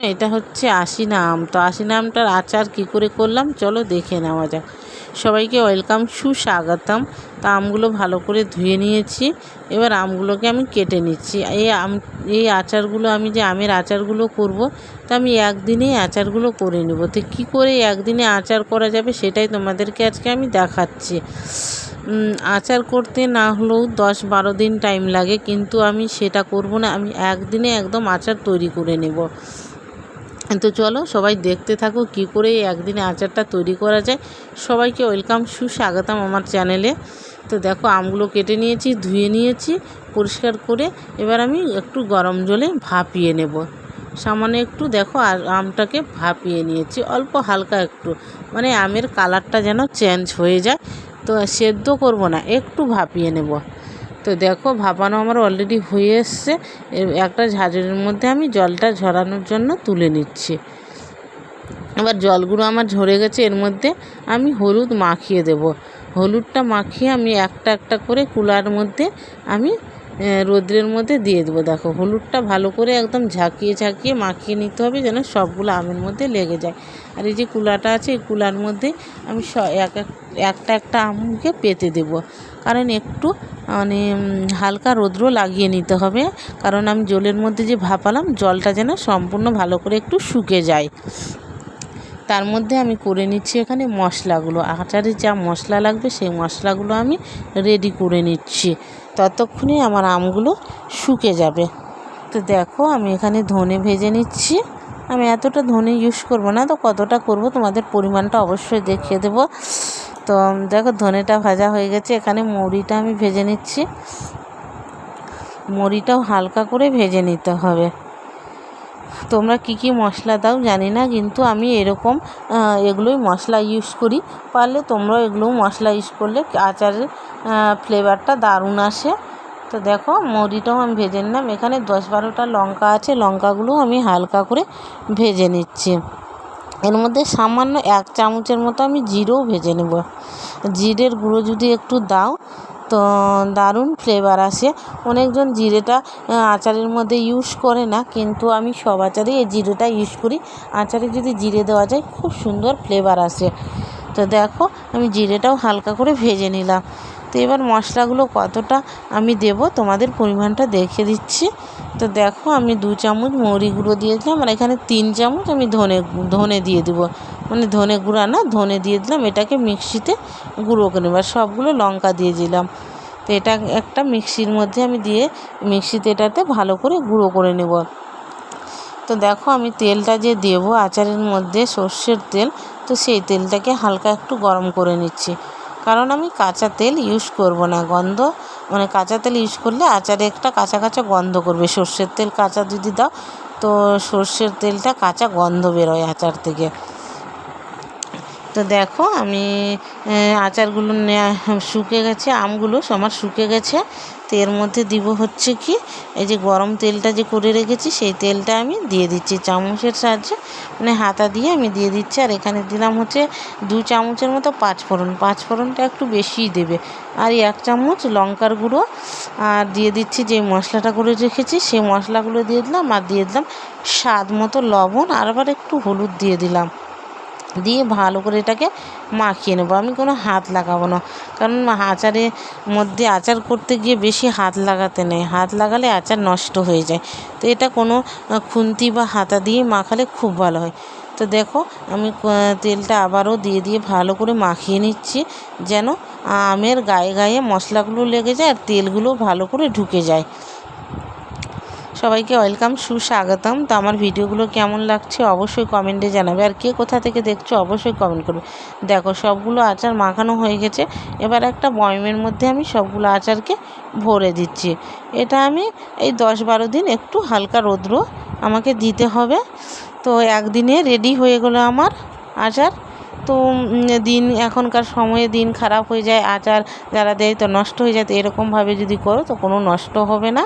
এটা হচ্ছে আশিনা আম তো আশিনা আমটার আচার কী করে করলাম? চলো দেখে নেওয়া যাক। সবাইকে ওয়েলকাম, সুস্বাগতম। তো আমগুলো ভালো করে ধুয়ে নিয়েছি। এবার আমগুলোকে আমি কেটে নিচ্ছি। এই আম, এই আচারগুলো, আমি যে আমের আচারগুলো করব, তো আমি একদিনেই আচারগুলো করে নেব। তো কী করে একদিনে আচার করা যাবে সেটাই তোমাদেরকে আজকে আমি দেখাচ্ছি। আচার করতে না হলেও দশ বারো দিন টাইম লাগে, কিন্তু আমি সেটা করব না। আমি একদিনে একদম আচার তৈরি করে নেব। তো চলো সবাই দেখতে থাকো কি করে একদিনে আচারটা তৈরি করা যায়। সবাইকে ওয়েলকাম, সুস্বাগতম আমার চ্যানেলে। তো দেখো আমগুলো কেটে নিয়েছি, ধুয়ে নিয়েছি, পরিষ্কার করে। এবার আমি একটু গরম জলে ভাপিয়ে নেব। সামান্য একটু দেখো আর আমটাকে ভাপিয়ে নিয়েছি, অল্প হালকা একটু। মানে আমের কালারটা যেন চেঞ্জ হয়ে যায়। তো সেদ্ধ করব না, একটু ভাপিয়ে নেব। তো দেখো ভাপানো আমার অলরেডি হয়ে এসছে। একটা ঝাঁঝরির মধ্যে আমি জলটা ঝরানোর জন্য তুলে নিচ্ছি। এবার জলগুলো আমার ঝরে গেছে, এর মধ্যে আমি হলুদ মাখিয়ে দেব। হলুদটা মাখিয়ে আমি একটা একটা করে কুলার মধ্যে আমি রোদ্রের মধ্যে দিয়ে দেবো। দেখো, হলুদটা ভালো করে একদম ঝাঁকিয়ে ঝাঁকিয়ে মাখিয়ে নিতে হবে যেন সবগুলো আমের মধ্যে লেগে যায়। আর এই যে কুলাটা আছে, এই কুলার মধ্যে আমি স, এক একটা একটা আমকে পেতে দেব। কারণ একটু মানে হালকা রৌদ্র লাগিয়ে নিতে হবে। কারণ আমি জলের মধ্যে যে ভাপালাম, জলটা যেন সম্পূর্ণ ভালো করে একটু শুকে যায়। তার মধ্যে আমি করে নিচ্ছি এখানে মশলাগুলো। আচারে যা মশলা লাগবে সেই মশলাগুলো আমি রেডি করে নিচ্ছি। ততক্ষণে আমার আমগুলো শুকে যাবে। তো দেখো আমি এখানে ধনে ভেজে নিচ্ছি। আমি এতটা ধনে ইউজ করব না তো কতটা করব তোমাদের পরিমাণটা অবশ্যই দেখিয়ে দেব। তো দেখো ধনেটা ভাজা হয়ে গেছে। এখানে মুড়িটা আমি ভেজে নিচ্ছি। মুড়িটাও হালকা করে ভেজে নিতে হবে। তোমরা কি কি মশলা দাও জানি না, কিন্তু আমি এরকম এগুলোই মশলা ইউজ করি। পারলে তোমরাও এগুলোও মশলা ইউজ করলে আচারের ফ্লেভারটা দারুণ আসে। তো দেখো, মুড়িটাও আমি ভেজে নিলাম। এখানে দশ বারোটা লঙ্কা আছে লঙ্কাগুলো আমি হালকা করে ভেজে নিচ্ছি। এর মধ্যে সামান্য এক চামচের মতো আমি জিরেও ভেজে নেব। জিরের গুঁড়ো যদি একটু দাও তো দারুণ ফ্লেভার আসে। অনেকজন জিরেটা আচারের মধ্যে ইউজ করে না, কিন্তু আমি সব আচারেই এই জিরেটা ইউজ করি। আচারে যদি জিরে দেওয়া যায়, খুব সুন্দর ফ্লেভার আসে। তো দেখো, আমি জিরেটাও হালকা করে ভেজে নিলাম। তো এবার মশলাগুলো কতটা আমি দেব তোমাদের পরিমাণটা দেখে দিচ্ছি। তো দেখো আমি দু চামচ মৌরি গুঁড়ো দিয়েছিলাম আর এখানে তিন চামচ আমি ধনে ধনে দিয়ে দেবো। মানে ধনে গুঁড়া না, ধনে দিয়ে দিলাম, এটাকে মিক্সিতে গুঁড়ো করে নেব। আর সবগুলো লঙ্কা দিয়ে দিলাম। তো এটা একটা মিক্সির মধ্যে আমি দিয়ে মিক্সিতে এটাতে ভালো করে গুঁড়ো করে নেব। তো দেখো আমি তেলটা যে দেবো আচারের মধ্যে সর্ষের তেল, তো সেই তেলটাকে হালকা একটু গরম করে নিচ্ছি। কারণ আমি কাঁচা তেল ইউজ করব না, গন্ধ মানে কাঁচা তেল ইউজ করলে আচারে একটা কাঁচা কাঁচা গন্ধ করবে। সর্ষের তেল কাঁচা যদি দাও, তো সর্ষের তেলটা কাঁচা গন্ধ বেরোয় আচার থেকে। তো দেখো আমি আচারগুলো শুকে গেছে, আমগুলো আমার শুকে গেছে। তো এর মধ্যে দিব হচ্ছে কি, এই যে গরম তেলটা যে করে রেখেছি, সেই তেলটা আমি দিয়ে দিচ্ছি চামচের সাহায্যে। মানে হাতা দিয়ে আমি দিয়ে দিচ্ছি। আর এখানে দিলাম হচ্ছে দু চামচের মতো পাঁচফোড়ন। পাঁচফোড়নটা একটু বেশিই দেবে। আর এক চামচ লঙ্কার গুঁড়ো। আর দিয়ে দিচ্ছি যে মশলাটা করে রেখেছি, সেই মশলাগুলো দিয়ে দিলাম। আর দিয়ে দিলাম স্বাদ মতো লবণ। আর আবার একটু হলুদ দিয়ে দিলাম। দিয়ে ভালো করে এটাকে মাখিয়ে নেব। আমি কোনো হাত লাগাবো না। কারণ আচারের মধ্যে আচার করতে গিয়ে বেশি হাত লাগাতে নেই। হাত লাগালে আচার নষ্ট হয়ে যায়। তো এটা কোনো খুন্তি বা হাতা দিয়ে মাখালে খুব ভালো হয়। তো দেখো, আমি তেলটা আবারও দিয়ে দিয়ে ভালো করে মাখিয়ে নিচ্ছি যেন আমের গায়ে গায়ে মশলাগুলো লেগে যায় আর তেলগুলো ভালো করে ঢুকে যায়। সবাইকে ওয়েলকাম, সুস্বাগতম। তো আমার ভিডিওগুলো কেমন লাগছে অবশ্যই কমেন্টে জানাবে। আর কে কোথা থেকে দেখছ অবশ্যই কমেন্ট করবে। দেখো, সবগুলো আচার মাখানো হয়ে গেছে। এবার একটা বয়মের মধ্যে আমি সবগুলো আচারকে ভরে দিচ্ছি। এটা আমি এই দশ বারো দিন একটু হালকা রৌদ্র আমাকে দিতে হবে। তো একদিনে রেডি হয়ে গেলো আমার আচার। তো দিন, এখনকার সময়ে দিন খারাপ হয়ে যায়, আচার যারা দেয় তো নষ্ট হয়ে যায়। তো এরকমভাবে যদি করো তো কোনো নষ্ট হবে না।